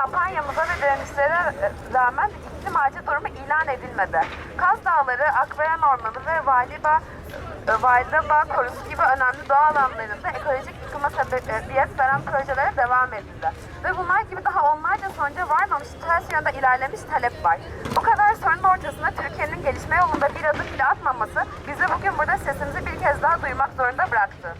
Kampanyamıza ve direnişlere rağmen iklim acil durumu ilan edilmedi. Kaz Dağları, Akbayan Ormanı ve Valiba, e, Validaba Korusu gibi önemli doğa alanlarında ekolojik yıkıma sebebiyet veren projelere devam edildi. Ve bunlar gibi daha onlarca sonuca varmamış, ters yönde ilerlemiş talep var. Bu kadar sorunun ortasında Türkiye'nin gelişme yolunda bir adım bile atmaması bizi bugün burada sesimizi bir kez daha duymak zorunda bıraktı.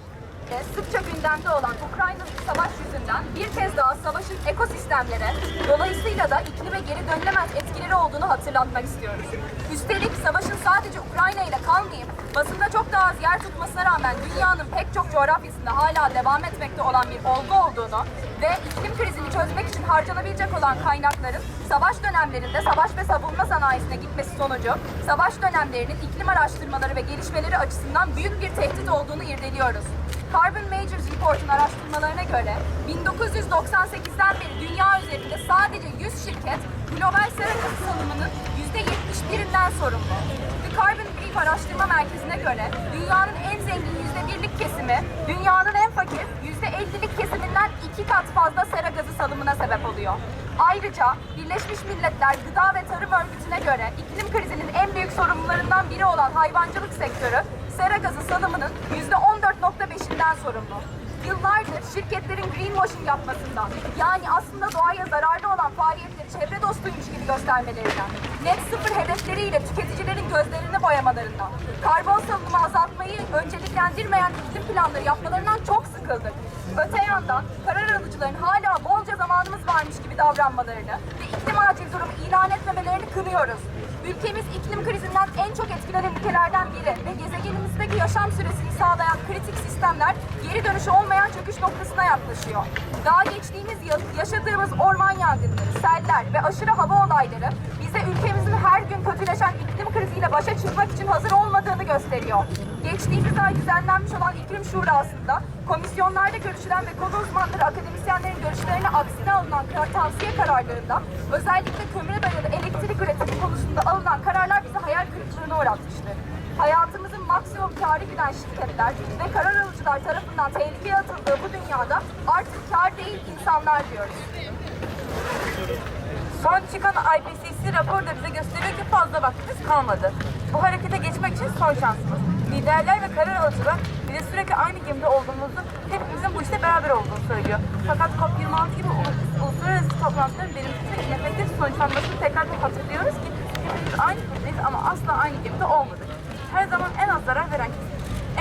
Ee, sıkça gündemde olan Ukrayna'daki savaş yüzünden bir kez daha savaşın ekosistemlere, dolayısıyla da iklime geri dönülemez etkileri olduğunu hatırlatmak istiyoruz. Üstelik savaşın sadece Ukrayna ile kalmayıp basında çok daha az yer tutmasına rağmen dünyanın pek çok coğrafyasında hala devam etmekte olan bir olgu olduğunu ve iklim krizini çözmek için harcanabilecek olan kaynakların savaş dönemlerinde savaş ve savunma sanayisine gitmesi sonucu savaş dönemlerinin iklim araştırmaları ve gelişmeleri açısından büyük bir tehdit olduğunu irdeliyoruz. Carbon Majors Report'un araştırmalarına göre 1998'den beri dünya üzerinde sadece 100 şirket global sera gazı salımının %71'inden sorumlu. The Carbon Brief Araştırma Merkezi'ne göre dünyanın en zengin %1'lik kesimi, dünyanın en fakir %50'lik kesiminden iki kat fazla sera gazı salımına sebep oluyor. Ayrıca Birleşmiş Milletler Gıda ve Tarım Örgütü'ne göre iklim krizinin en büyük sorumlularından biri olan hayvancılık sektörü sera gazı salımının %14.5'inden sorumlu. Yıllardır şirketlerin greenwashing yapmasından, yani aslında doğaya zararlı olan faaliyetleri çevre dostuymuş gibi göstermelerinden, net sıfır hedefleriyle tüketicilerin gözlerini boyamalarından, karbon salınımı azaltmayı önceliklendirmeyen iklim planları yapmalarından çok sıkıldık. Öte yandan karar alıcıların hala bolca zamanımız varmış gibi davranmalarını ve iklim acil durumu ilan etmemelerini kınıyoruz. Ülkemiz iklim krizinden en çok etkilenen ülkelerden biri ve gezegenimizdeki yaşam süresini sağlayan kritik sistemler geri dönüşü olmayan çöküş noktasına yaklaşıyor. Daha geçtiğimiz yıl yaşadığımız orman yangınları, seller ve aşırı hava olayları bize ülkemizin her gün kötüleşen iklim kriziyle başa çıkmak için hazır olmadığını gösteriyor. Geçtiğimiz ay düzenlenmiş olan iklim şurasında komisyonlarda görüşülen ve konu uzmanları akademisyenlerin görüşlerine aksine alınan tavsiye kararlarında özellikle kömüre dayalı elektrik üretimi konusunda alınan kararlar bizi hayal kırıklığına uğratmıştır. Hayatımızın maksimum kârı giden şirketler ve karar alıcılar tarafından tehlikeye atıldığı bu dünyada artık kâr değil insanlar diyoruz. Son çıkan IPCC raporu da bize gösteriyor ki fazla vaktimiz kalmadı. Bu harekete geçmek için son şansımız. Liderler ve karar alıcılar sürekli aynı gemide olduğumuzu, hepimizin bu işte beraber olduğunu söylüyor. Fakat COP26 gibi ulus- uluslararası toplantıların verimsiz ve inefektif sonuçlanmasını tekrar hatırlıyoruz ki hepimiz aynı gemideyiz ama asla aynı gemide olmadık. Her zaman en az zarar veren kesim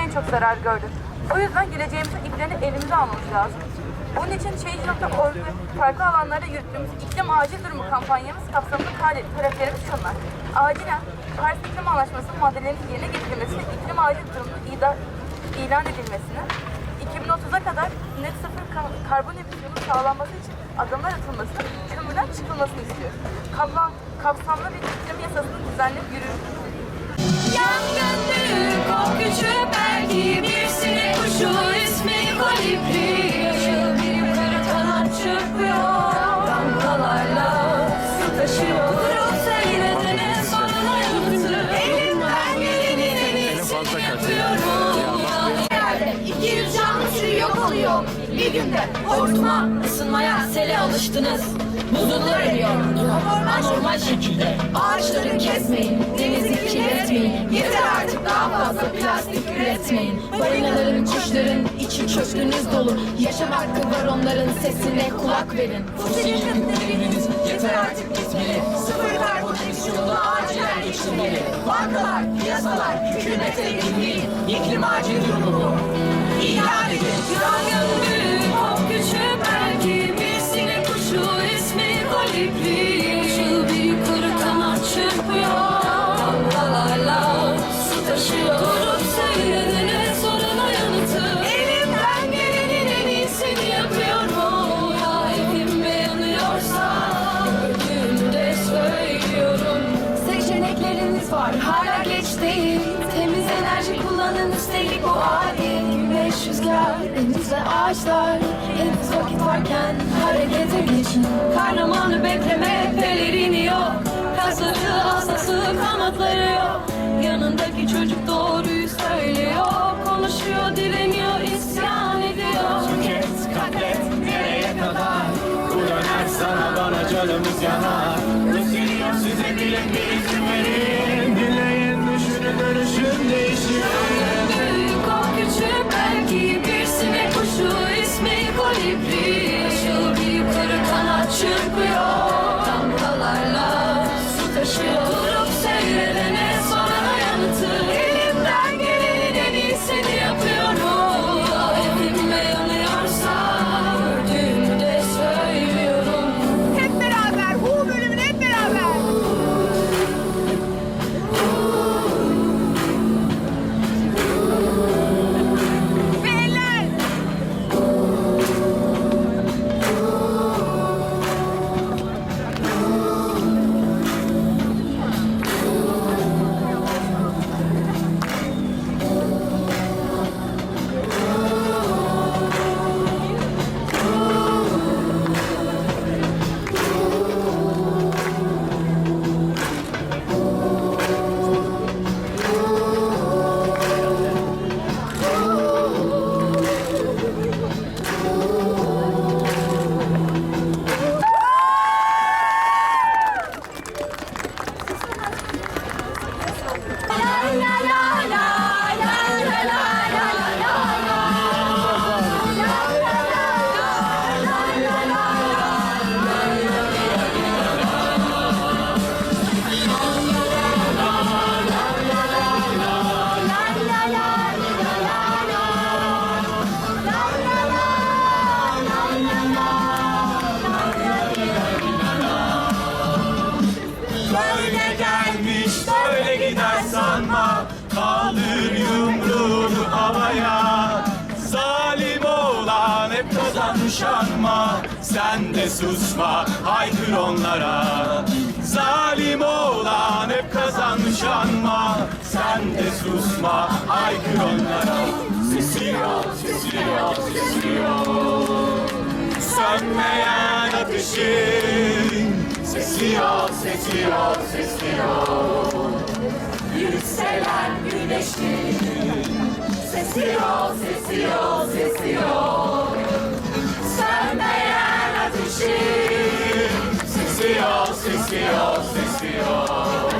en çok zarar gördü. O yüzden geleceğimizin iplerini elimize almamız lazım. Bunun için Change.org ve farklı alanlarda yürüttüğümüz iklim acil durumu kampanyamız kapsamında tale- taleplerimiz şunlar. Acilen Paris İklim Anlaşması'nın maddelerinin yerine getirilmesini, iklim acil durumu ida- ilan edilmesini, 2030'a kadar net sıfır ka- karbon emisyonu sağlanması için adımlar atılmasını, kömürden çıkılmasını istiyoruz. Kapla- kapsamlı bir iklim yasasının düzenlenip yürürlüğünü Yangın büyük, o küçük belki bir sinek kuşu ismi kolibri. Yeşil bir yukarı kanat Bir günde hortuma, ısınmaya, sele alıştınız. Buzullar eriyor. Anormal şekilde. Ağaçları kesmeyin, denizi kirletmeyin. Yeter artık daha fazla plastik üretmeyin. Balinaların, kuşların içi çöplüğünüz dolu. Yaşam hakkı var onların. Sesine kulak verin. Fosil yakıtlarınız yeter artık gitmeli Sıfır karbon emisyonunu acilen geçirmeli Bankalar, piyasalar, hükümete değil İklim acil durumu bu. İlan edin. Yangın ismi Güneş, rüzgar, deniz ağaçlar. Henüz vakit varken harekete geçin. Kahramanı bekleme pelerini yok. Kasları hastası kanatları yok. Yanındaki çocuk doğruyu söylüyor. Konuşuyor direniyor isyan ediyor. Tüket, katlet, nereye kadar? Bu döner sana bana canımız yanar. Isınıyor size bilin Sen de susma haykır onlara. Zalim olan hep kazanmış anma. Sen de susma haykır onlara. Al, sesini al Sönmeyen ateşin ol, sesi ol Yükselen güneşin Sesi ol, sesi sesi ol, sesi ol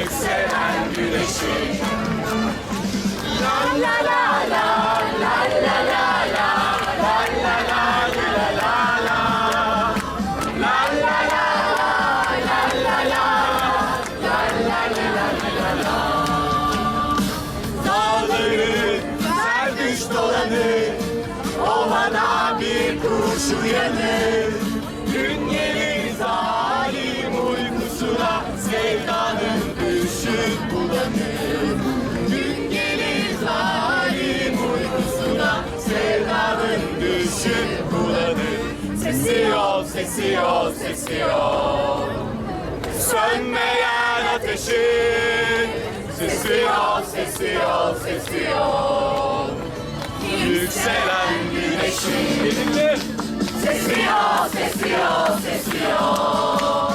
Yükselen güneşin ol, sesi ol, sesi ol Sönmeyen ateşin. Sesi ol, sesi ol, sesi ol Yükselen güneşin. Benimle Sesi ol, sesi ol, sesi ol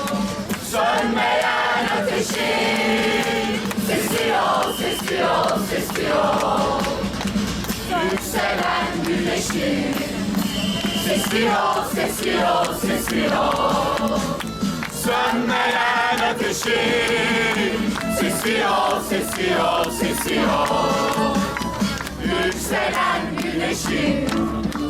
Sönmeyen ateşin. Sesi ol, sesi ol, sesi ol Yükselen güneşin. Sesi sesi ol, sesi ol Sönmeyen ateşin Sesi ol, ol Yükselen güneşin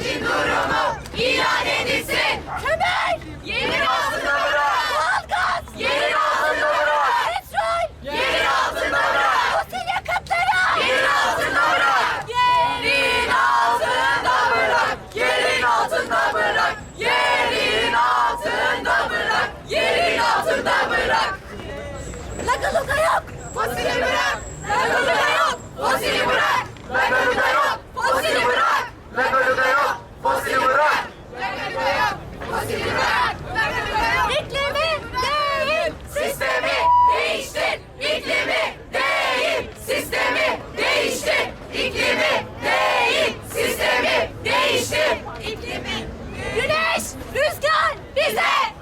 milletin durumu ilan edilsin. Temel! Yeni altında bırak! Doğalgaz! Yeni altında bırak! Petrol! Yeni altında bırak! Fosil yakıtları! Yeni altında bırak! Yerin altında bırak! Yerin altında bırak! Yerin altında bırak! Yerin altında bırak! Lagaluga yok! Fosili bırak! Lagaluga yok! Fosili bırak! Lagaluga yok! İklimi değil, sistemi değiştir! Sistemi değiştir! İklimi değil, sistemi değiştir! İklimi Güneş, rüzgar bize!